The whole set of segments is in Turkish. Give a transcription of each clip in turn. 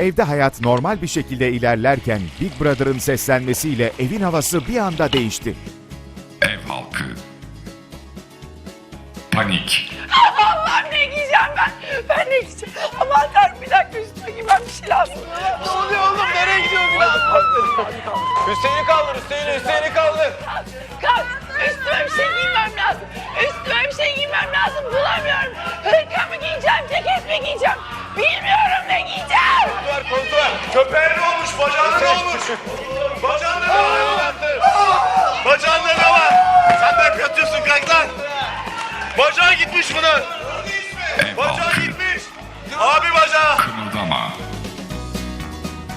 Evde hayat normal bir şekilde ilerlerken Big Brother'ın seslenmesiyle evin havası bir anda değişti. Ev halkı. Panik. Allah'ım ne giyeceğim ben? Ben ne giyeceğim? Aman tanrım bir dakika üstüme giymem bir şey lazım. Ne oluyor oğlum? Nereye gidiyorsun biraz? Hüseyin'i kaldır, Hüseyin'i, Hüseyin'i kaldır. Kalk üstüme bir şey giymem lazım. Üstüme bir şey giymem Bacağı gitmiş. Abi bacağı. Kımıldama.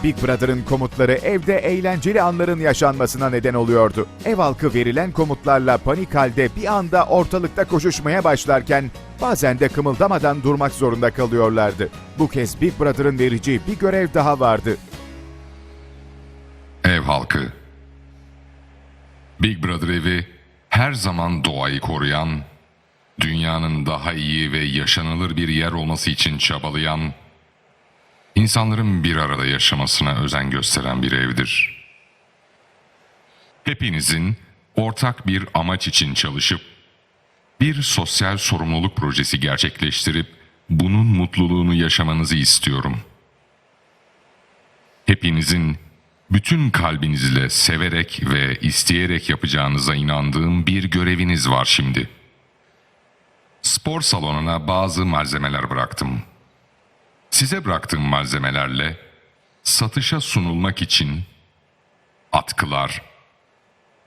Big Brother'ın komutları evde eğlenceli anların yaşanmasına neden oluyordu. Ev halkı verilen komutlarla panik halde bir anda ortalıkta koşuşmaya başlarken bazen de kımıldamadan durmak zorunda kalıyorlardı. Bu kez Big Brother'ın vereceği bir görev daha vardı. Ev halkı. Big Brother evi her zaman doğayı koruyan, dünyanın daha iyi ve yaşanılır bir yer olması için çabalayan, insanların bir arada yaşamasına özen gösteren bir evdir. Hepinizin ortak bir amaç için çalışıp, bir sosyal sorumluluk projesi gerçekleştirip bunun mutluluğunu yaşamanızı istiyorum.'' Hepinizin bütün kalbinizle severek ve isteyerek yapacağınıza inandığım bir göreviniz var şimdi. Spor salonuna bazı malzemeler bıraktım. Size bıraktığım malzemelerle satışa sunulmak için atkılar,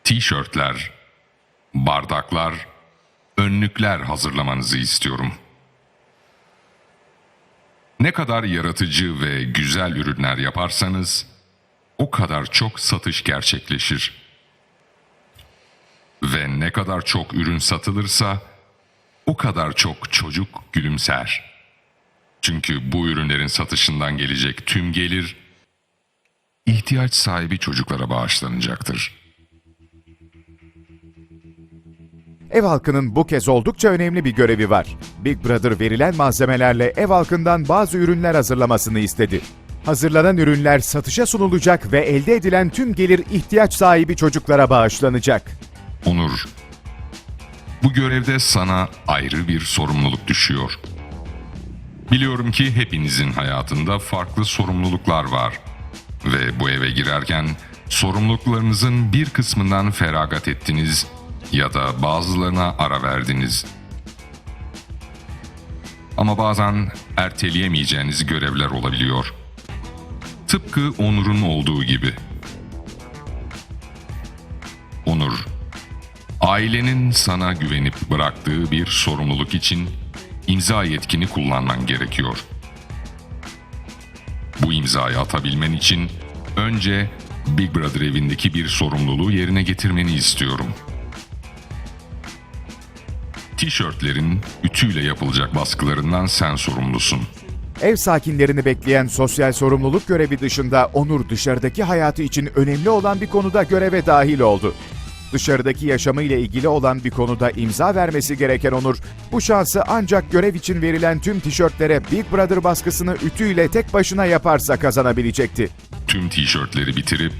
tişörtler, bardaklar, önlükler hazırlamanızı istiyorum.'' Ne kadar yaratıcı ve güzel ürünler yaparsanız o kadar çok satış gerçekleşir. Ve ne kadar çok ürün satılırsa o kadar çok çocuk gülümser. Çünkü bu ürünlerin satışından gelecek tüm gelir ihtiyaç sahibi çocuklara bağışlanacaktır. Ev halkının bu kez oldukça önemli bir görevi var. Big Brother verilen malzemelerle ev halkından bazı ürünler hazırlamasını istedi. Hazırlanan ürünler satışa sunulacak ve elde edilen tüm gelir ihtiyaç sahibi çocuklara bağışlanacak. Onur, bu görevde sana ayrı bir sorumluluk düşüyor. Biliyorum ki hepinizin hayatında farklı sorumluluklar var ve bu eve girerken sorumluluklarınızın bir kısmından feragat ettiniz ya da bazılarına ara verdiniz. Ama bazen erteleyemeyeceğiniz görevler olabiliyor. Tıpkı Onur'un olduğu gibi. Ailenin sana güvenip bıraktığı bir sorumluluk için imza yetkini kullanman gerekiyor. Bu imzayı atabilmen için önce Big Brother evindeki bir sorumluluğu yerine getirmeni istiyorum. Tişörtlerin ütüyle yapılacak baskılarından sen sorumlusun. Ev sakinlerini bekleyen sosyal sorumluluk görevi dışında Onur dışarıdaki hayatı için önemli olan bir konuda göreve dahil oldu. Dışarıdaki yaşamıyla ilgili olan bir konuda imza vermesi gereken Onur, bu şansı ancak görev için verilen tüm tişörtlere Big Brother baskısını ütüyle tek başına yaparsa kazanabilecekti. Tüm tişörtleri bitirip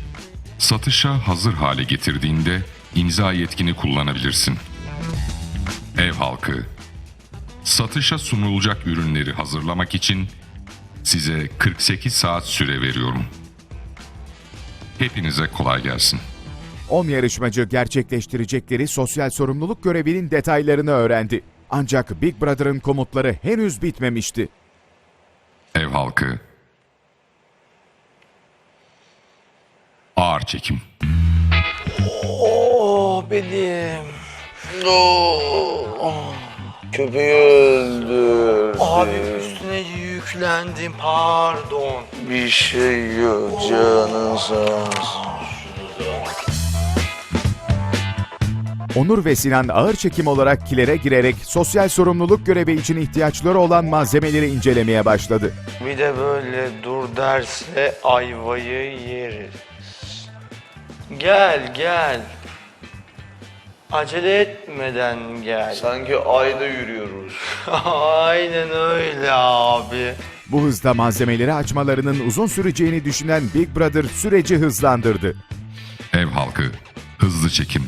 satışa hazır hale getirdiğinde imza yetkini kullanabilirsin. Ev halkı Satışa sunulacak ürünleri hazırlamak için size 48 saat süre veriyorum. Hepinize kolay gelsin. 10 yarışmacı gerçekleştirecekleri sosyal sorumluluk görevinin detaylarını öğrendi. Ancak Big Brother'ın komutları henüz bitmemişti. Ev halkı Ağır çekim. Oh benim. Oh. Köpeği öldürdü. Abi üstüne yüklendim pardon. Bir şey yok canın sağ olsun. Onur ve Sinan ağır çekim olarak kilere girerek sosyal sorumluluk görevi için ihtiyaçları olan malzemeleri incelemeye başladı. Bir de böyle dur derse ayvayı yeriz. Gel gel. Acele etmeden gel. Sanki ayda yürüyoruz. Aynen öyle abi. Bu hızda malzemeleri açmalarının uzun süreceğini düşünen Big Brother süreci hızlandırdı. Ev halkı, hızlı çekim.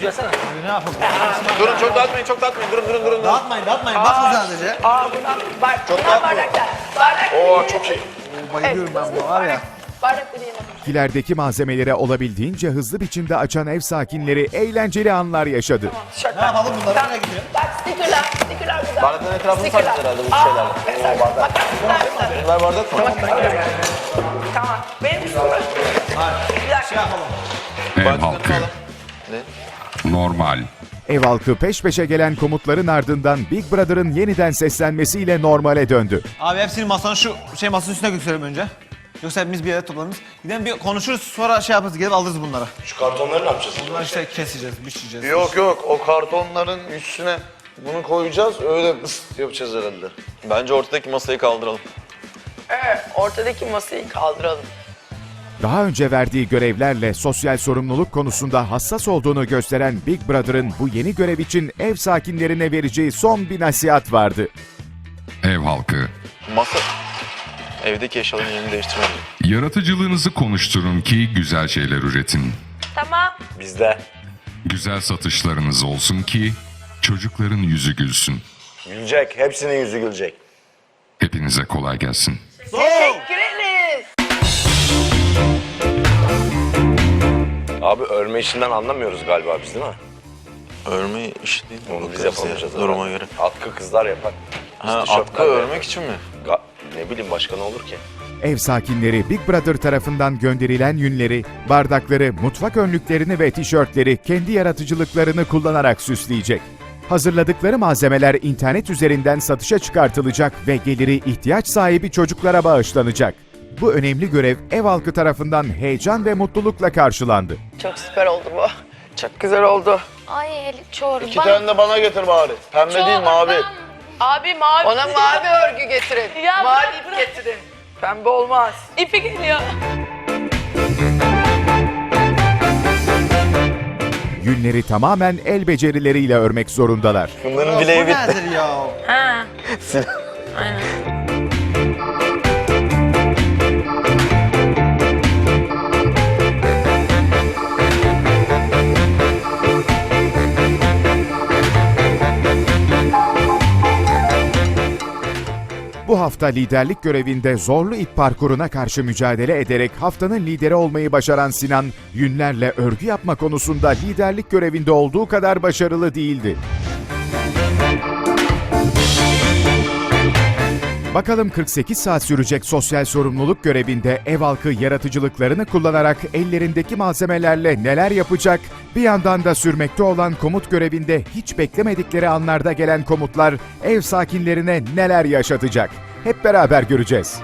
durun çok dağıtmayın çok dağıtmayın. Durun durun durun. Dağıtmayın dağıtmayın bakın sadece. Aa bundan, bar, bundan bardaklar. Bardak Oo çok iyi. Bayılıyorum ben buna var ya. Bardakları yine. Kilerdeki malzemeleri olabildiğince hızlı biçimde açan ev sakinleri eğlenceli anlar yaşadı. Ne yapalım bunlar nereye gidiyor? Bak stickerlar, stickerlar burada. Bardakların etrafını Stickerlar. saracağız herhalde bu Aa, şeylerle. evet, Bak, bak, Bunlar bardak mı? Tamam. Benim üstüme. Bir dakika. Şey yapalım. Ev halkı. Ev halkı peş peşe gelen komutların ardından Big Brother'ın yeniden seslenmesiyle normale döndü. Abi hepsini masanın şu şey masanın üstüne götürelim önce. Yoksa hepimiz bir yere toplanırız. Gidelim bir konuşuruz sonra şey yaparız gelip alırız bunları. Şu kartonları ne yapacağız? Bunları işte keseceğiz, biçeceğiz. Yok yok o kartonların üstüne bunu koyacağız öyle yapacağız herhalde. Bence ortadaki masayı kaldıralım. Evet, ortadaki masayı kaldıralım. Daha önce verdiği görevlerle sosyal sorumluluk konusunda hassas olduğunu gösteren Big Brother'ın bu yeni görev için ev sakinlerine vereceği son bir nasihat vardı. Ev halkı. Masa... Evdeki eşyaların yerini değiştirmem. Yaratıcılığınızı konuşturun ki güzel şeyler üretin. Tamam. Bizde. Güzel satışlarınız olsun ki çocukların yüzü gülsün. Gülecek. Hepsinin yüzü gülecek. Hepinize kolay gelsin. Teşekkür Abi örme işinden anlamıyoruz galiba biz değil mi? Örme işi değil. Onu biz Bakarız yapamayacağız. ya, Duruma göre. Atkı kızlar yapar. Biz Ha, atkı örmek için mi? Ga- ne bileyim başka ne olur ki? Ev sakinleri Big Brother tarafından gönderilen yünleri, bardakları, mutfak önlüklerini ve tişörtleri kendi yaratıcılıklarını kullanarak süsleyecek. Hazırladıkları malzemeler internet üzerinden satışa çıkartılacak ve geliri ihtiyaç sahibi çocuklara bağışlanacak. Bu önemli görev ev halkı tarafından heyecan ve mutlulukla karşılandı. Çok süper oldu bu. Çok güzel oldu. Ay çorba. İki tane de bana getir bari. Pembe değil mavi. Abi mavi. Ona mavi örgü getirin. Ya mavi bırak, ip bırak. getirin. Pembe olmaz. İpi geliyor. Yünleri tamamen el becerileriyle örmek zorundalar. Bunların Bu bileği bitti. nedir ya? Ha. Bu hafta liderlik görevinde zorlu ip parkuruna karşı mücadele ederek haftanın lideri olmayı başaran Sinan, yünlerle örgü yapma konusunda liderlik görevinde olduğu kadar başarılı değildi. Bakalım 48 saat sürecek sosyal sorumluluk görevinde ev halkı yaratıcılıklarını kullanarak ellerindeki malzemelerle neler yapacak? Bir yandan da sürmekte olan komut görevinde hiç beklemedikleri anlarda gelen komutlar ev sakinlerine neler yaşatacak? Hep beraber göreceğiz.